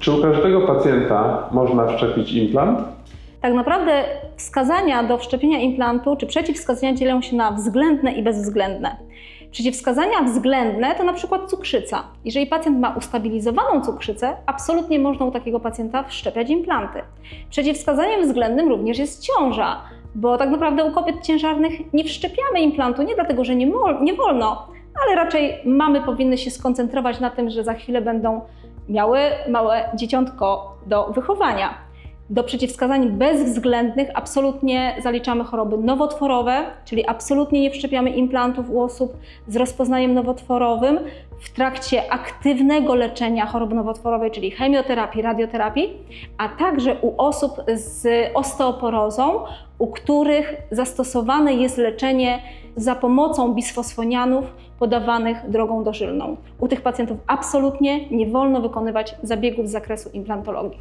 Czy u każdego pacjenta można wszczepić implant? Tak naprawdę wskazania do wszczepienia implantu czy przeciwwskazania dzielą się na względne i bezwzględne. Przeciwwskazania względne to na przykład cukrzyca. Jeżeli pacjent ma ustabilizowaną cukrzycę, absolutnie można u takiego pacjenta wszczepiać implanty. Przeciwwskazaniem względnym również jest ciąża, bo tak naprawdę u kobiet ciężarnych nie wszczepiamy implantu, nie dlatego, że nie, nie wolno, ale raczej mamy powinny się skoncentrować na tym, że za chwilę będą miały małe dzieciątko do wychowania. Do przeciwwskazań bezwzględnych absolutnie zaliczamy choroby nowotworowe, czyli absolutnie nie wszczepiamy implantów u osób z rozpoznaniem nowotworowym w trakcie aktywnego leczenia choroby nowotworowej, czyli chemioterapii, radioterapii, a także u osób z osteoporozą, u których zastosowane jest leczenie za pomocą bisfosfonianów podawanych drogą dożylną. U tych pacjentów absolutnie nie wolno wykonywać zabiegów z zakresu implantologii.